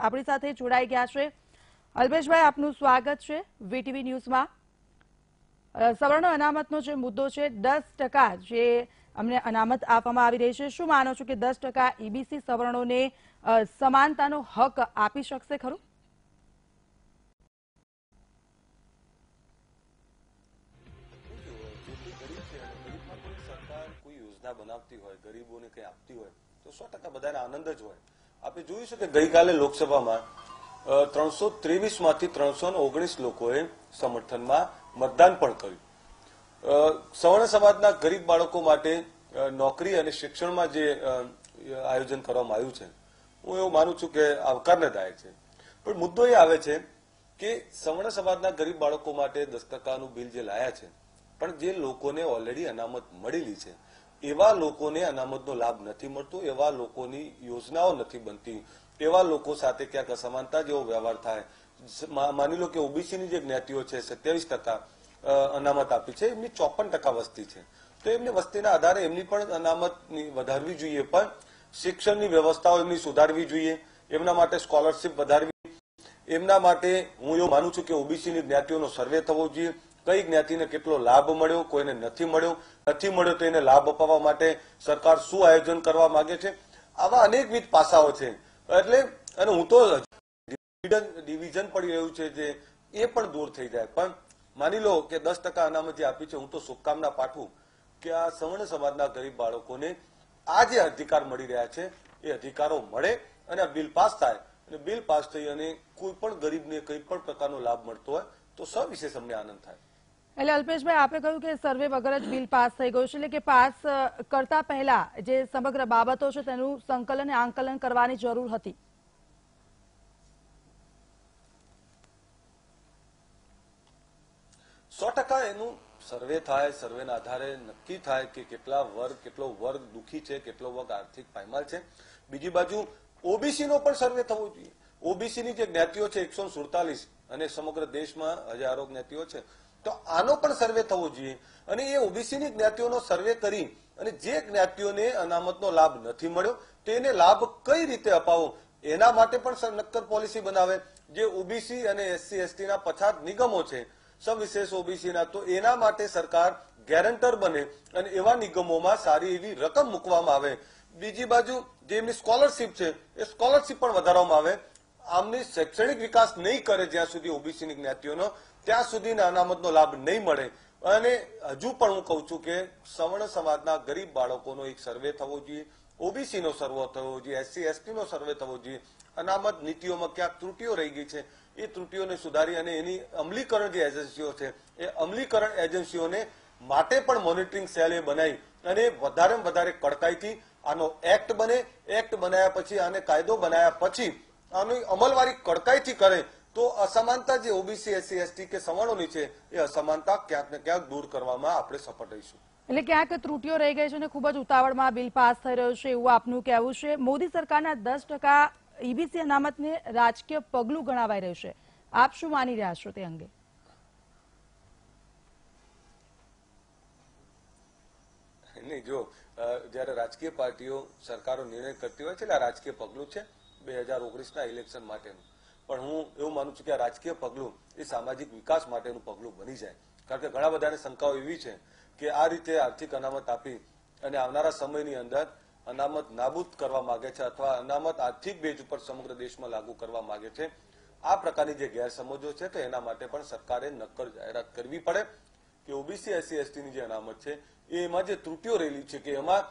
આપણી સાથે જોડાઈ ગયા છે. અલ્પેશભાઈ, આપનું સ્વાગત છે વીટીવી ન્યૂઝમાં. સવર્ણ અનામતનો જે મુદ્દો છે, દસ જે અમને અનામત આપવામાં આવી રહી છે, શું માનો છો કે દસ ટકા ઈબીસી સવર્ણોને સમાનતાનો હક આપી શકશે ખરું? બનાવતી હોય, ગરીબોને કંઈ આપતી હોય, તો સો ટકા બધાને આનંદ જ હોય. આપણે જોયું છે કે ગઈકાલે લોકસભામાં ત્રણસો ત્રેવીસમાંથી ત્રણસો ઓગણીસ લોકોએ સમર્થનમાં મતદાન પણ કર્યું. સવર્ણ સમાજના ગરીબ બાળકો માટે નોકરી અને શિક્ષણમાં જે આયોજન કરવામાં આવ્યું છે, હું એવું માનું છું કે આવકારનેદાયક છે. પણ મુદ્દો એ આવે છે કે સવર્ણ સમાજના ગરીબ બાળકો માટે દસ ટકાનું બિલ જે લાયા છે, પણ જે લોકોને ઓલરેડી અનામત મળેલી છે એવા લોકોને અનામતનો લાભ નથી મળતો, એવા લોકોની યોજનાઓ નથી બનતી. એવા લોકો સાથે ક્યાંક અસમાનતા જેવો વ્યવહાર થાય. માની લો કે ઓબીસીની જે જ્ઞાતિઓ છે, સત્યાવીસ ટકા અનામત આપી છે, એમની ચોપન ટકા વસ્તી છે. તો એમની વસ્તીના આધારે એમની પણ અનામતની વધારવી જોઈએ, પણ શિક્ષણની વ્યવસ્થાઓ એમની સુધારવી જોઈએ, એમના માટે સ્કોલરશીપ વધારવી. એમના માટે હું એવું માનું છું કે ઓબીસીની જ્ઞાતિઓનો સર્વે થવો જોઈએ. કઈ જ્ઞાતિને કેટલો લાભ મળ્યો, કોઈને નથી મળ્યો નથી મળ્યો તો એને લાભ અપાવવા માટે સરકાર શું આયોજન કરવા માંગે છે? આવા અનેકવિધ પાસાઓ છે. એટલે, અને હું તો ડિવિઝન પડી રહ્યું છે જે એ પણ દૂર થઈ જાય. પણ માની લો કે દસ ટકા અનામત આપી છે, હું તો શુભકામના પાઠવું કે આ સવર્ણ સમાજના ગરીબ બાળકોને આ જે અધિકાર મળી રહ્યા છે, એ અધિકારો મળે અને આ બિલ પાસ થાય. અને બિલ પાસ થઈ અને કોઈ પણ ગરીબને કઈ પણ પ્રકારનો લાભ મળતો હોય, તો સવિશેષ અમને આનંદ થાય. એટલે અલ્પેશભાઈ, આપે કહ્યું કે સર્વે વગર જ બિલ પાસ થઈ ગયું છે, એટલે કે પાસ કરતા પહેલા જે સમગ્ર બાબતો છે તેનું સંકલન આંકલન કરવાની જરૂર હતી. સો ટકા એનું સર્વે થાય, સર્વેના આધારે નક્કી થાય કે કેટલા વર્ગ, કેટલો વર્ગ દુખી છે, કેટલો વર્ગ આર્થિક પાયમાલ છે. બીજી બાજુ ઓબીસી નો પણ સર્વે થવો જોઈએ. ઓબીસી ની જે જ્ઞાતિઓ છે, એકસો સુડતાલીસ, અને સમગ્ર દેશમાં હજારો જ્ઞાતિઓ છે. તો આનો પણ સર્વે થવો જોઈએ. અને એ ઓબીસી ની જ્ઞાતિઓનો સર્વે કરી અને જે જ્ઞાતિઓને અનામતનો લાભ નથી મળ્યો, તો એને લાભ કઈ રીતે અપાવો? એના માટે પણ નક્કર પોલિસી બનાવે. જે ઓબીસી અને એસસી એસટી ના પછાત નિગમો છે, સવિશેષ ઓબીસી ના તો એના માટે સરકાર ગેરંટર બને અને એવા નિગમોમાં સારી એવી રકમ મૂકવામાં આવે. બીજી બાજુ જે એમની સ્કોલરશીપ છે, એ સ્કોલરશીપ પણ વધારવામાં આવે. આમની શૈક્ષણિક વિકાસ નહીં કરે જ્યાં સુધી ઓબીસીની જ્ઞાતિઓનો ત્યાં સુધીને અનામતનો લાભ નહીં મળે. અને હજુ પણ હું કહું છું કે સવર્ણ સમાજના ગરીબ બાળકોનો એક સર્વે થવો જોઈએ ઓબીસી નો સર્વે થવો જોઈએ, એસસી એસટી નો સર્વે થવો જોઈએ. અનામત નીતિઓમાં ક્યાંક ત્રુટીઓ રહી ગઈ છે. એ ત્રુટીઓને સુધારી અને એની અમલીકરણ જે એજન્સીઓ છે, એ અમલીકરણ એજન્સીઓને માટે પણ મોનિટરિંગ સેલ એ બનાવી અને વધારે વધારે કડકાઈથી આનો એક્ટ બને. એક્ટ બનાવ્યા પછી, આને કાયદો બનાવ્યા પછી, આની અમલવારી કડકાઈથી કરે તો અસમાનતા જે ઓબીસી એસસી એસટી કે સવર્ણોની છે એ અસમાનતા ક્યાંક ને ક્યાંક દૂર કરવામાં આપણે સફળ રહીશું. એટલે ક્યાંક ત્રુટીઓ રહી ગઈ છે અને ખૂબ જ ઉતાવળમાં બિલ પાસ થઈ રહ્યું છે એવું આપનું કહેવું છે. મોદી સરકારના દસ ટકા ઈબીસી અનામતને રાજકીય પગલું ગણાવાઈ રહ્યું છે. આપ શું માની રહ્યા છો તે અંગે? નહીં જો જ્યારે રાજકીય પાર્ટીઓ સરકારો નિર્ણય કરતી હોય છે એટલે આ રાજકીય પગલું છે બે હજાર ઓગણીસના ઇલેક્શન માટેનું. પણ હું એવું માનું છું કે આ રાજકીય પગલું એ સામાજિક વિકાસ માટેનું પગલું બની જાય. કારણ કે ઘણા બધાને શંકાઓ એવી છે કે આ રીતે આર્થિક અનામત આપી અને આવનારા સમયની અંદર અનામત નાબૂદ કરવા માંગે છે અથવા અનામત આર્થિક બેજ ઉપર સમગ્ર દેશમાં લાગુ કરવા માંગે છે, આ પ્રકારની જે ગેરસમજો છે તો એના માટે પણ સરકારે નક્કર જાહેરાત કરવી પડે કે ઓબીસી એસસી એસટીની જે અનામત છે, એ એમાં જે ત્રુટીઓ રહેલી છે કે એમાં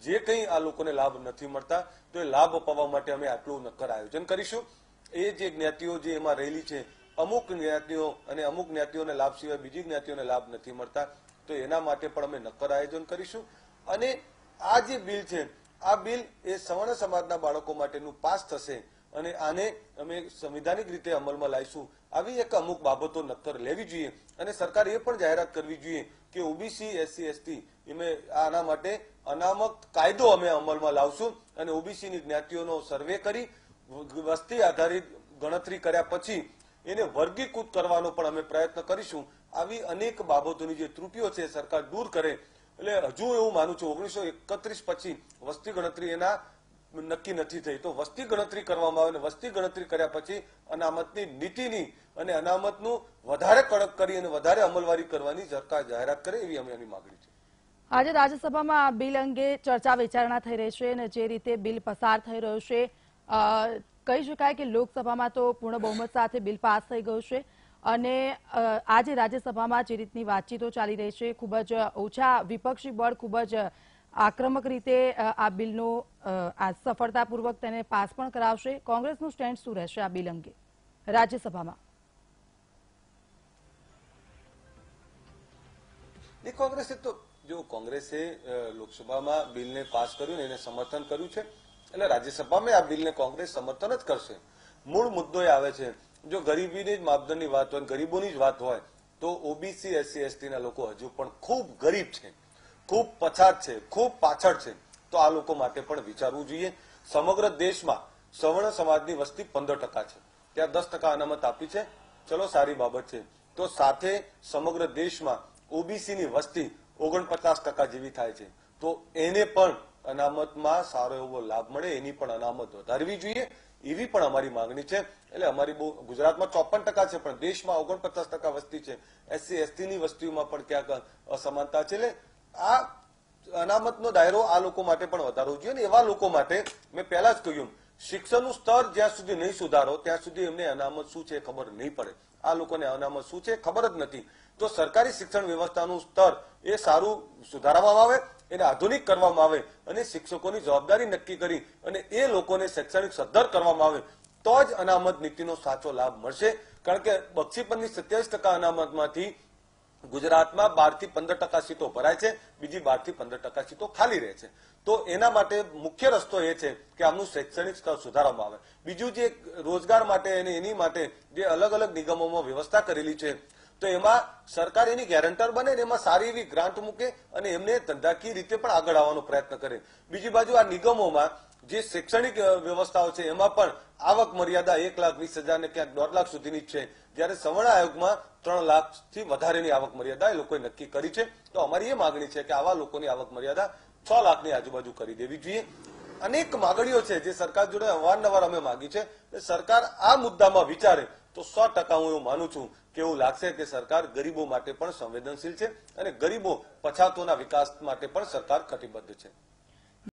જે કંઈ આ લોકોને લાભ નથી મળતા, તો એ લાભ અપાવવા માટે અમે આટલું નક્કર આયોજન કરીશું. એ જે જ્ઞાતિઓ જે એમાં રહેલી છે, અમુક જ્ઞાતિઓ અને અમુક જ્ઞાતિઓને લાભ સિવાય બીજી જ્ઞાતિઓને લાભ નથી મળતા. તો એના માટે પણ અમે નક્કર આયોજન કરીશું. અને આ જે બિલ છે, આ બિલ એ સવર્ણ સમાજના બાળકો માટેનું પાસ થશે અને આને અમે સંવિધાનિક રીતે અમલમાં લાવીશું. આવી એક અમુક બાબતો નક્કર લેવી જોઈએ અને સરકારે એ પણ જાહેરાત કરવી જોઈએ કે ઓબીસી એસસી એસટી એમે આના માટે અનામત કાયદો અમે અમલમાં લાવશું અને ઓબીસીની જ્ઞાતિઓનો સર્વે કરી વસ્તી આધારિત ગણતરી કર્યા પછી એને વર્ગીકૃત કરવાનો પણ અમે પ્રયત્ન કરીશું. આવી અનેક બાબતોની જે ત્રુટીઓ છે સરકાર દૂર કરે. એટલે હજુ એવું માનું છું, ઓગણીસો એકત્રીસ પછી વસ્તી ગણતરી એના નક્કી નથી થઈ. તો વસ્તી ગણતરી કરવામાં આવે અને વસ્તી ગણતરી કર્યા પછી અનામતની નીતિની અને અનામતનું વધારે કડક કરી અને વધારે અમલવારી કરવાની સરકાર જાહેરાત કરે એવી અમે એની માગણી છે. આજે રાજ્યસભામાં આ બિલ અંગે ચર્ચા વિચારણા થઈ રહી છે અને જે રીતે બિલ પસાર થઈ રહ્યું છે કહી શકાય કે લોકસભામાં તો પૂર્ણ બહુમત સાથે બિલ પાસ થઈ ગયું છે અને આજે રાજ્યસભામાં જે રીતની વાતચીતો ચાલી રહી છે, ખૂબ જ ઓછા વિપક્ષી બળ, ખૂબ જ આક્રમક રીતે આ બિલનું સફળતાપૂર્વક તેને પાસ પણ કરાવશે. કોંગ્રેસનું સ્ટેન્ડ શું રહેશે આ બિલ અંગે? રાજ્યસભામાં. કોંગ્રેસે તો, જો કોંગ્રેસે લોકસભામાં બિલને પાસ કર્યું ને એને સમર્થન કર્યું છે એટલે રાજ્યસભામાં આ બિલને કોંગ્રેસ સમર્થન જ કરશે. મૂળ મુદ્દો એ આવે છે, જો ગરીબીની જ માપદંડની વાત હોય, ગરીબોની જ વાત હોય, તો ઓબીસી એસસી એસટીના લોકો હજુ પણ ખૂબ ગરીબ છે. ખૂબ પછાત છે, ખૂબ પાછળ છે. તો આ લોકો માટે પણ વિચારવું જોઈએ. સમગ્ર દેશમાં સવર્ણ સમાજની વસ્તી પંદર ટકા છે. ત્યાં દસ ટકા અનામત આપી છે. ચલો સારી બાબત છે. તો સાથે સમગ્ર દેશમાં ઓબીસીની વસ્તી ઓગણપચાસ ટકા જેવી થાય છે. તો એને પણ અનામતમાં સારો એવો લાભ મળે એની પણ અનામત વધારવી જોઈએ. એવી પણ અમારી માંગણી છે. એટલે અમારી બહુ ગુજરાતમાં ચોપન ટકા છે, પણ દેશમાં ઓગણપચાસ ટકા વસ્તી છે. એસસી એસટીની વસ્તીઓમાં પણ ક્યાંક અસમાનતા છે. એટલે આ અનામતનો દાયરો આ લોકો માટે પણ વધારવો જોઈએ અને એવા લોકો માટે મેં પહેલા જ કહ્યું, શિક્ષણનું સ્તર જ્યાં સુધી નહીં સુધારો, ત્યાં સુધી એમને અનામત શું છે ખબર નહીં પડે. આ લોકોને અનામત શું છે ખબર જ નથી. તો સરકારી શિક્ષણ વ્યવસ્થાનું સ્તર એ સારું સુધારવામાં આવે એને આધુનિક કરવામાં આવે અને શિક્ષકોની જવાબદારી નક્કી કરી અને એ લોકોને શૈક્ષણિક સદ્ધર કરવામાં આવે, તો જ અનામત નીતિનો સાચો લાભ મળશે. કારણ કે બક્ષીપંચની સત્યાવીસ ટકા અનામતમાંથી ગુજરાતમાં બારથી પંદર ટકા સીટો ભરાય છે, બીજી બારથી પંદર ટકા સીટો ખાલી રહે છે. તો એના માટે મુખ્ય રસ્તો એ છે કે આમનું શૈક્ષણિક સ્તર સુધારવામાં આવે. બીજું જે રોજગાર માટે અને એની માટે જે અલગ અલગ નિગમોમાં વ્યવસ્થા કરેલી છે તો એમાં સરકાર એની ગેરંટર બને ને એમાં સારી એવી ગ્રાન્ટ મૂકે અને એમને ધંધાકીય રીતે પણ આગળ આવવાનો પ્રયત્ન કરે. બીજી બાજુ આ નિગમોમાં જે શૈક્ષણિક વ્યવસ્થાઓ છે, એમાં પણ આવક મર્યાદા એક લાખ વીસ હજાર ને ક્યાંક દોઢ લાખ સુધીની છે. જ્યારે સવર્ણ આયોગમાં ત્રણ લાખથી વધારેની આવક મર્યાદા એ લોકોએ નક્કી કરી છે. તો અમારી એ માગણી છે કે આવા લોકોની આવક મર્યાદા છ લાખની આજુબાજુ કરી દેવી જોઈએ. અનેક માગણીઓ છે જે સરકાર જોડે અવારનવાર અમે માગી છે. સરકાર આ મુદ્દામાં વિચારે તો સો ટકા હું એવું માનું છું કે એવું લાગશે કે સરકાર ગરીબો માટે પણ સંવેદનશીલ છે અને ગરીબો પછાતોના વિકાસ માટે પણ સરકાર કટિબદ્ધ છે.